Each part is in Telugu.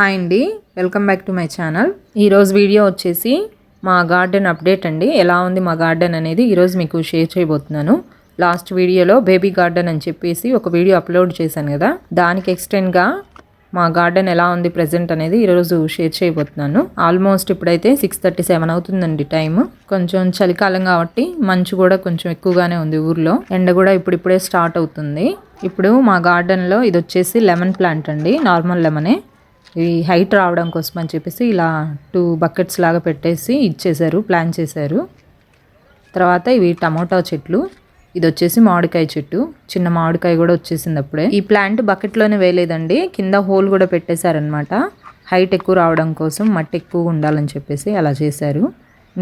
హాయ్ అండి welcome back to my channel. ఈరోజు వీడియో వచ్చేసి మా గార్డెన్ అప్డేట్ అండి. ఎలా ఉంది మా గార్డెన్ అనేది ఈరోజు మీకు షేర్ చేయబోతున్నాను. లాస్ట్ వీడియోలో బేబీ గార్డెన్ అని చెప్పేసి ఒక వీడియో అప్లోడ్ చేశాను కదా. దానికి ఎక్స్టెండ్గా మా గార్డెన్ ఎలా ఉంది ప్రజెంట్ అనేది ఈరోజు షేర్ చేయబోతున్నాను. ఆల్మోస్ట్ ఇప్పుడైతే సిక్స్ థర్టీ సెవెన్ అవుతుందండి టైం కొంచెం చలికాలం కాబట్టి మంచు కూడా కొంచెం ఎక్కువగానే ఉంది ఊర్లో. ఎండ కూడా ఇప్పుడిప్పుడే స్టార్ట్ అవుతుంది. ఇప్పుడు మా గార్డెన్లో ఇది వచ్చేసి లెమన్ ప్లాంట్ అండి నార్మల్ లెమనే ఈ హైట్ రావడం కోసం అని చెప్పేసి ఇలా టూ బకెట్స్ లాగా పెట్టేసి ఇచ్చేసారు ప్లాన్ చేశారు. తర్వాత ఇవి టమోటా చెట్లు. ఇది వచ్చేసి మామిడికాయ చెట్టు. చిన్న మామిడికాయ కూడా వచ్చేసింది అప్పుడే. ఈ ప్లాంట్ బకెట్లోనే వేయలేదండి. కింద హోల్ కూడా పెట్టేశారనమాట హైట్ ఎక్కువ రావడం కోసం మట్టి ఎక్కువ ఉండాలని చెప్పేసి అలా చేశారు.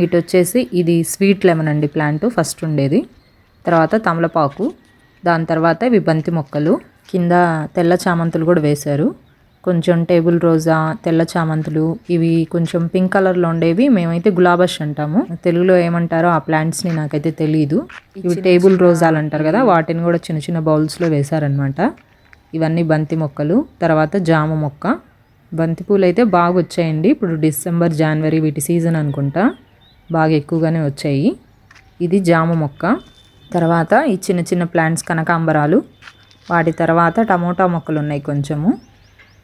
ఇటు వచ్చేసి ఇది స్వీట్ లెమన్ అండి ప్లాంట్ ఫస్ట్ ఉండేది. తర్వాత తమలపాకు. దాని తర్వాత ఇవి బంతి మొక్కలు. కింద తెల్ల చామంతులు కూడా వేశారు. కొంచెం టేబుల్ రోజా తెల్ల చామంతులు ఇవి కొంచెం పింక్ కలర్లో ఉండేవి మేమైతే గులాబష్ అంటాము. తెలుగులో ఏమంటారో ఆ ప్లాంట్స్ని నాకైతే తెలియదు ఇవి టేబుల్ రోజాలు అంటారు కదా వాటిని కూడా చిన్న చిన్న బౌల్స్లో వేశారనమాట ఇవన్నీ బంతి మొక్కలు తర్వాత జామ మొక్క. బంతి పూలు అయితే బాగా వచ్చాయండి. ఇప్పుడు డిసెంబర్ జనవరి వీటి సీజన్ అనుకుంటా బాగా ఎక్కువగానే వచ్చాయి. ఇది జామ మొక్క. తర్వాత ఈ చిన్న చిన్న ప్లాంట్స్ కనకాంబరాలు. వాటి తర్వాత టమోటా మొక్కలు ఉన్నాయి కొంచెము.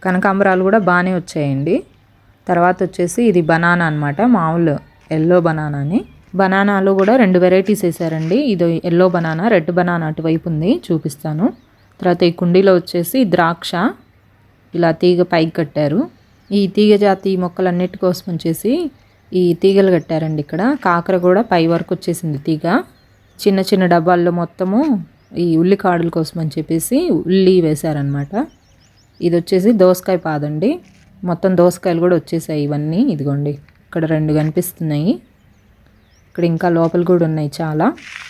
కనకాంబరాలు కూడా బాగానే వచ్చాయండి. తర్వాత వచ్చేసి ఇది బనానా అనమాట మామూలు ఎల్లో బనానా అని. బనానాలో కూడా రెండు వెరైటీస్ వేసారండి. ఇది ఎల్లో బనానా రెడ్ బనానా అటువైపు ఉంది చూపిస్తాను. తర్వాత ఈ కుండీలో వచ్చేసి ద్రాక్ష. ఇలా తీగ పైకి కట్టారు. ఈ తీగ జాతి మొక్కలన్నిటి కోసం వచ్చేసి ఈ తీగలు కట్టారండి ఇక్కడ. కాకర కూడా పై వరకు వచ్చేసింది తీగ. చిన్న చిన్న డబ్బాల్లో మొత్తము ఈ ఉల్లి కాడుల కోసం అని చెప్పేసి ఉల్లి వేశారనమాట ఇది వచ్చేసి దోసకాయ పాదండి. మొత్తం దోసకాయలు కూడా వచ్చేసాయి ఇవన్నీ. ఇదిగోండి ఇక్కడ రెండు కనిపిస్తున్నాయి. ఇక్కడ ఇంకా లోపల కూడా ఉన్నాయి చాలా.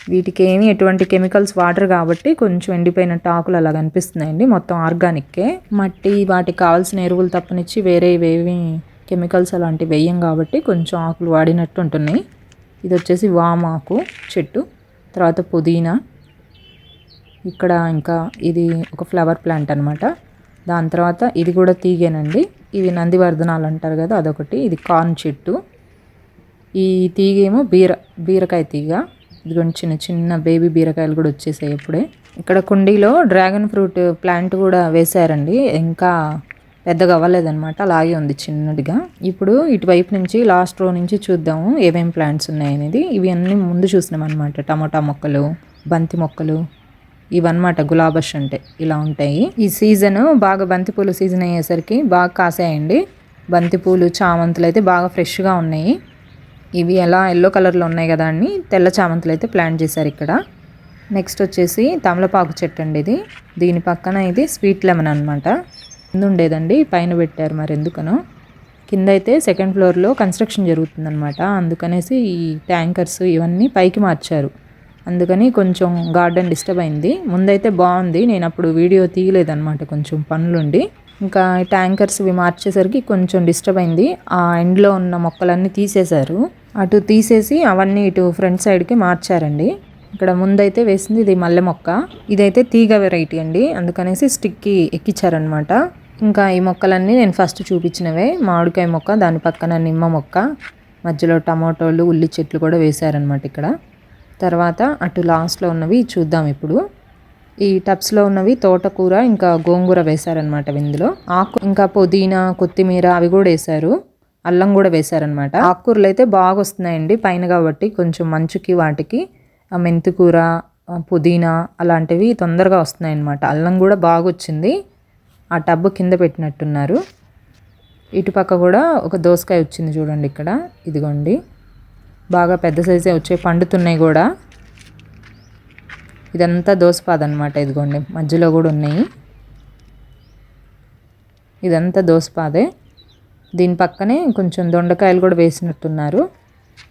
వీటికి ఏమి ఎటువంటి కెమికల్స్ వాటర్ కాబట్టి కొంచెం ఎండిపోయిన ఆకులు అలా కనిపిస్తున్నాయండి. మొత్తం ఆర్గానిక్కే. మట్టి వాటికి కావాల్సిన ఎరువులు తప్పనిచ్చి వేరే ఏవి కెమికల్స్ అలాంటివి వేయం కాబట్టి కొంచెం ఆకులు వాడినట్టు ఉంటున్నాయి. ఇది వచ్చేసి వామాకు చెట్టు తర్వాత పుదీనా. ఇక్కడ ఇంకా ఇది ఒక ఫ్లవర్ ప్లాంట్ అనమాట దాని తర్వాత ఇది కూడా తీగేనండి. ఇవి నందివర్ధనాలు అంటారు కదా అదొకటి. ఇది కార్న్ చెట్టు. ఈ తీగ ఏమో బీర బీరకాయ తీగ. ఇదిగోండి చిన్న చిన్న బేబీ బీరకాయలు కూడా వచ్చేసాయి ఇప్పుడే. ఇక్కడ కుండీలో డ్రాగన్ ఫ్రూట్ ప్లాంట్ కూడా వేశారండి ఇంకా పెద్దగా అవ్వలేదన్నమాట అలాగే ఉంది చిన్నదిగా. ఇప్పుడు ఇటువైపు నుంచి లాస్ట్ రో నుంచి చూద్దాము ఏమేమి ప్లాంట్స్ ఉన్నాయనేది. ఇవి అన్నీ ముందు చూసినాం అనమాట టమాటా మొక్కలు బంతి మొక్కలు ఇవన్నమాట గులాబస్ అంటే ఇలా ఉంటాయి. ఈ సీజన్ బాగా బంతిపూలు సీజన్ అయ్యేసరికి బాగా కాసాయండి. బంతిపూలు చామంతులు అయితే బాగా ఫ్రెష్గా ఉన్నాయి. ఇవి ఎలా ఎల్లో కలర్లో ఉన్నాయి కదా అని తెల్ల చామంతులు అయితే ప్లాంట్ చేశారు ఇక్కడ. నెక్స్ట్ వచ్చేసి తమలపాకు చెట్టు అండి ఇది. దీని పక్కన ఇది స్వీట్ లెమన్ అనమాట కింద ఉండేదండి పైన పెట్టారు మరి ఎందుకనో. కింద అయితే సెకండ్ ఫ్లోర్లో కన్స్ట్రక్షన్ జరుగుతుందనమాట అందుకనేసి ఈ ట్యాంకర్స్ ఇవన్నీ పైకి మార్చారు. అందుకని కొంచెం గార్డెన్ డిస్టర్బ్ అయింది. ముందైతే బాగుంది. నేను అప్పుడు వీడియో తీయలేదన్నమాట కొంచెం పనులుండి. ఇంకా ట్యాంకర్స్ ఇవి మార్చేసరికి కొంచెం డిస్టర్బ్ అయింది. ఆ ఎండ్లో ఉన్న మొక్కలన్నీ తీసేశారు. అటు తీసేసి అవన్నీ ఇటు ఫ్రంట్ సైడ్కి మార్చారండి. ఇక్కడ ముందైతే వేసింది ఇది మల్లె మొక్క. ఇదైతే తీగ వెరైటీ అండి. అందుకనేసి స్టిక్కి ఎక్కించారనమాట ఇంకా ఈ మొక్కలన్నీ నేను ఫస్ట్ చూపించినవే. మామిడికాయ మొక్క దాని పక్కన నిమ్మ మొక్క మధ్యలో టమాటోలు ఉల్లి చెట్లు కూడా వేశారనమాట ఇక్కడ. తర్వాత అటు లాస్ట్లో ఉన్నవి చూద్దాం ఇప్పుడు. ఈ టబ్స్లో ఉన్నవి తోటకూర ఇంకా గోంగూర వేశారనమాట ఇందులో. ఆకు ఇంకా పుదీనా కొత్తిమీర అవి కూడా వేశారు. అల్లం కూడా వేశారనమాట ఆకుకూరలు అయితే బాగా వస్తున్నాయండి పైన కాబట్టి కొంచెం మంచుకి వాటికి మెంతికూర పుదీనా అలాంటివి తొందరగా వస్తున్నాయి అనమాట అల్లం కూడా బాగా వచ్చింది. ఆ టబ్ కింద పెట్టినట్టున్నారు. ఇటుపక్క కూడా ఒక దోసకాయ వచ్చింది చూడండి ఇక్కడ. ఇదిగోండి. బాగా పెద్ద సైజే వచ్చాయి పండుతున్నాయి కూడా. ఇదంతా దోసపాద అనమాట ఇదిగోండి మధ్యలో కూడా ఉన్నాయి. ఇదంతా దోసపాదే. దీని పక్కనే కొంచెం దొండకాయలు కూడా వేసినట్టున్నారు.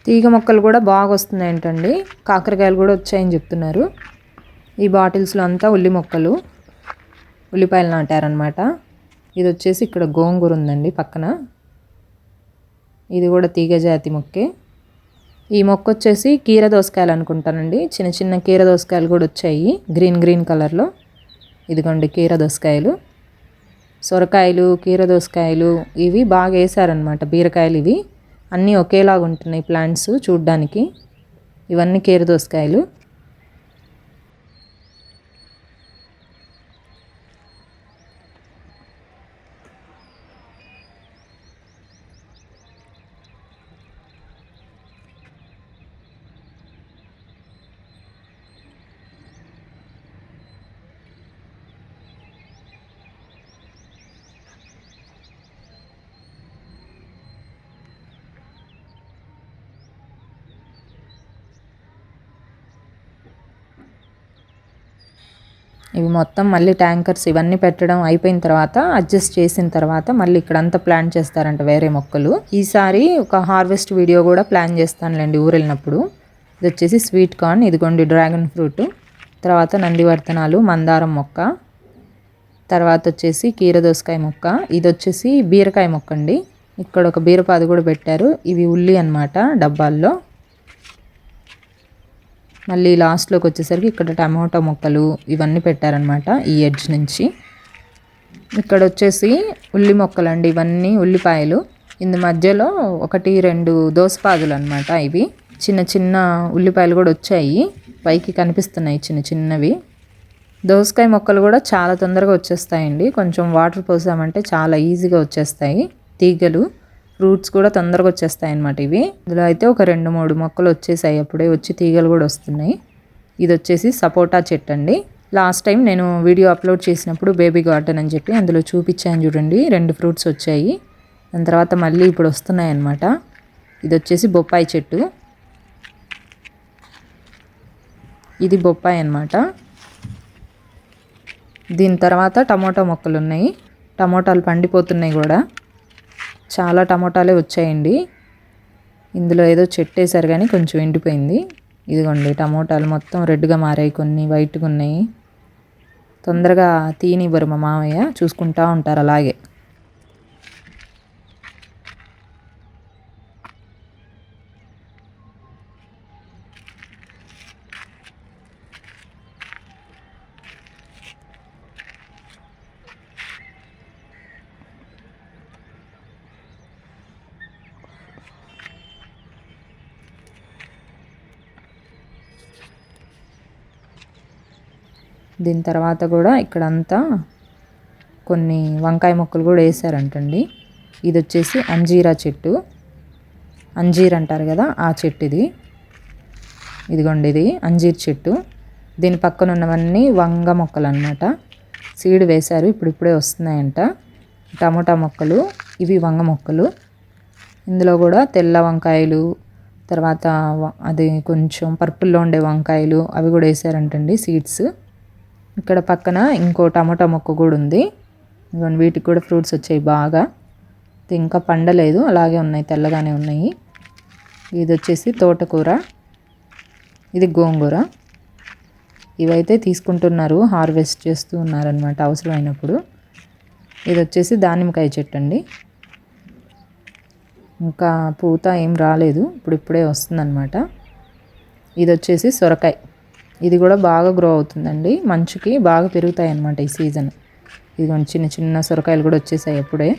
తీగ మొక్కలు కూడా బాగా వస్తున్నాయి ఏంటండి కాకరకాయలు కూడా వచ్చాయని చెప్తున్నారు. ఈ బాటిల్స్లో అంతా ఉల్లి మొక్కలు ఉల్లిపాయలు నాటారనమాట ఇది వచ్చేసి ఇక్కడ గోంగూర ఉందండి పక్కన. ఇది కూడా తీగ జాతి మొక్కే. ఈ మొక్క వచ్చేసి కీర దోసకాయలు అనుకుంటానండి. చిన్న చిన్న కీర దోసకాయలు కూడా వచ్చాయి. గ్రీన్ గ్రీన్ కలర్లో. ఇదిగోండి కీర దోసకాయలు. సొరకాయలు కీర దోసకాయలు ఇవి బాగా వేసారనమాట బీరకాయలు ఇవి. అన్నీ ఒకేలాగా ఉంటున్నాయి ప్లాంట్స్ చూడ్డానికి. ఇవన్నీ కీర దోసకాయలు. ఇవి మొత్తం మళ్ళీ ట్యాంకర్స్ ఇవన్నీ పెట్టడం అయిపోయిన తర్వాత అడ్జస్ట్ చేసిన తర్వాత మళ్ళీ ఇక్కడంతా ప్లాన్ చేస్తారంట వేరే మొక్కలు. ఈసారి ఒక హార్వెస్ట్ వీడియో కూడా ప్లాన్ చేస్తానులేండి ఊరు వెళ్ళినప్పుడు ఇది వచ్చేసి స్వీట్ కార్న్ ఇదిగోండి డ్రాగన్ ఫ్రూట్. తర్వాత నందివర్తనాలు మందారం మొక్క. తర్వాత వచ్చేసి కీరదోసకాయ మొక్క. ఇది వచ్చేసి బీరకాయ మొక్క అండి ఇక్కడ ఒక బీరపాది కూడా పెట్టారు. ఇవి ఉల్లి అనమాట డబ్బాల్లో. మళ్ళీ లాస్ట్లోకి వచ్చేసరికి ఇక్కడ టమాటో మొక్కలు ఇవన్నీ పెట్టారనమాట ఈ ఎడ్జ్ నుంచి. ఇక్కడ వచ్చేసి ఉల్లి మొక్కలు అండి ఇవన్నీ ఉల్లిపాయలు. ఇందు మధ్యలో ఒకటి రెండు దోసపాదులు అనమాట ఇవి. చిన్న చిన్న ఉల్లిపాయలు కూడా వచ్చాయి. పైకి కనిపిస్తున్నాయి చిన్న చిన్నవి. దోసకాయ మొక్కలు కూడా చాలా తొందరగా వచ్చేస్తాయండి. కొంచెం వాటర్ పోసామంటే చాలా ఈజీగా వచ్చేస్తాయి. తీగలు. ఫ్రూట్స్ కూడా తొందరగా వచ్చేస్తాయి అనమాట ఇవి. ఇందులో అయితే ఒక రెండు మూడు మొక్కలు వచ్చేసాయి. అప్పుడే వచ్చి తీగలు కూడా వస్తున్నాయి. ఇది వచ్చేసి సపోటా చెట్టు అండి. లాస్ట్ టైం నేను వీడియో అప్లోడ్ చేసినప్పుడు బేబీ గార్డెన్ అని చెప్పి అందులో చూపించాను చూడండి. రెండు ఫ్రూట్స్ వచ్చాయి. దాని తర్వాత మళ్ళీ ఇప్పుడు వస్తున్నాయి అన్నమాట ఇది వచ్చేసి బొప్పాయి చెట్టు. ఇది బొప్పాయి అనమాట దీని తర్వాత టమోటా మొక్కలు ఉన్నాయి. టమోటాలు పండిపోతున్నాయి కూడా. చాలా టమోటాలే వచ్చాయండి. ఇందులో ఏదో చెట్టేశారు కానీ కొంచెం ఎండిపోయింది. ఇదిగోండి టమోటాలు మొత్తం రెడ్గా మారాయి కొన్ని వైట్గా ఉన్నాయి. తొందరగా తీనివ్వరు మా మామయ్య చూసుకుంటా ఉంటారు అలాగే. దీని తర్వాత కూడా ఇక్కడంతా కొన్ని వంకాయ మొక్కలు కూడా వేసారంటండి. ఇది వచ్చేసి అంజీరా చెట్టు. అంజీర్ అంటారు కదా ఆ చెట్టు ఇది ఇదిగోండి ఇది అంజీర్ చెట్టు. దీని పక్కన ఉన్నవన్నీ వంగ మొక్కలు అనమాట సీడ్ వేశారు ఇప్పుడిప్పుడే వస్తున్నాయంట. టమోటా మొక్కలు ఇవి వంగ మొక్కలు. ఇందులో కూడా తెల్ల వంకాయలు తర్వాత అది కొంచెం పర్పుల్లో ఉండే వంకాయలు అవి కూడా వేసారంటండి సీడ్స్. ఇక్కడ పక్కన ఇంకో టమాటా మొక్క కూడా ఉంది. వీటికి కూడా ఫ్రూట్స్ వచ్చాయి బాగా. ఇంకా పండలేదు అలాగే ఉన్నాయి తెల్లగానే ఉన్నాయి. ఇది వచ్చేసి తోటకూర ఇది గోంగూర. ఇవైతే తీసుకుంటున్నారు హార్వెస్ట్ చేస్తూ ఉన్నారనమాట అవసరమైనప్పుడు. ఇది వచ్చేసి దానిమ్మకాయ చెట్టు అండి. ఇంకా పూత ఏం రాలేదు ఇప్పుడు ఇప్పుడే వస్తుందన్నమాట. ఇది వచ్చేసి సొరకాయ. ఇది కూడా బాగా గ్రో అవుతుందండి. మంచుకి బాగా పెరుగుతాయి అన్నమాట ఈ సీజన్ ఇదిగోండి చిన్న చిన్న సొరకాయలు కూడా వచ్చేసాయి అప్పుడే.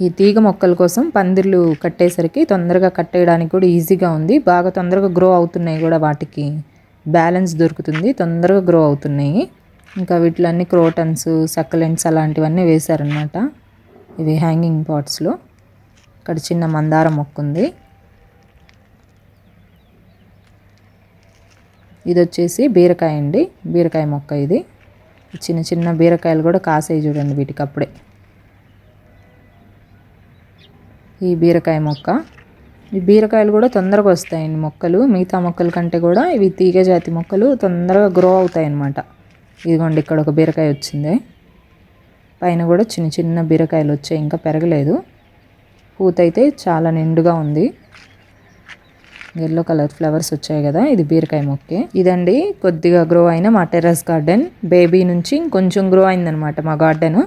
ఈ తీగ మొక్కల కోసం పందిర్లు కట్టేసరికి తొందరగా కట్టేయడానికి కూడా ఈజీగా ఉంది. బాగా తొందరగా గ్రో అవుతున్నాయి కూడా వాటికి. బ్యాలెన్స్ దొరుకుతుంది. తొందరగా గ్రో అవుతున్నాయి. ఇంకా వీటిలన్నీ క్రోటన్స్ సక్కలెంట్స్ అలాంటివన్నీ వేశారనమాట ఇవి హ్యాంగింగ్ పాట్స్లో ఇక్కడ చిన్న మందారం మొక్క ఉంది ఇది వచ్చేసి బీరకాయ అండి. బీరకాయ మొక్క ఇది. చిన్న చిన్న బీరకాయలు కూడా కాసాయి చూడండి వీటికి అప్పుడే ఈ బీరకాయ మొక్క. ఈ బీరకాయలు కూడా తొందరగా వస్తాయండి మొక్కలు. మిగతా మొక్కల కంటే కూడా ఇవి తీగ జాతి మొక్కలు తొందరగా గ్రో అవుతాయి అన్నమాట ఇదిగోండి ఇక్కడ ఒక బీరకాయ వచ్చింది. పైన కూడా చిన్న చిన్న బీరకాయలు వచ్చాయి. ఇంకా పెరగలేదు. పూత అయితే చాలా నిండుగా ఉంది. ఎల్లో కలర్ ఫ్లవర్స్ వచ్చాయి కదా ఇది బీరకాయ మొక్కే. ఇదండి కొద్దిగా గ్రో అయిన మా టెర్రస్ గార్డెన్ బేబీ నుంచి ఇంకొంచెం గ్రో అయిందనమాట మా గార్డెన్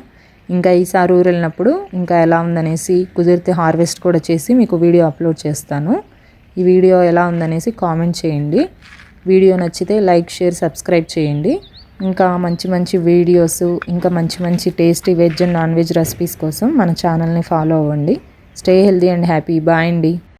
ఇంకా ఈసారి ఊరు వెళ్ళినప్పుడు ఇంకా ఎలా ఉందనేసి కుదిరితే హార్వెస్ట్ కూడా చేసి మీకు వీడియో అప్లోడ్ చేస్తాను. ఈ వీడియో ఎలా ఉందనేసి కామెంట్ చేయండి. వీడియో నచ్చితే లైక్ షేర్ సబ్స్క్రైబ్ చేయండి. ఇంకా మంచి మంచి వీడియోస్ ఇంకా మంచి మంచి tasty veg and non veg recipes కోసం మన ఛానల్ని ఫాలో అవ్వండి. Stay healthy and happy bye అండి.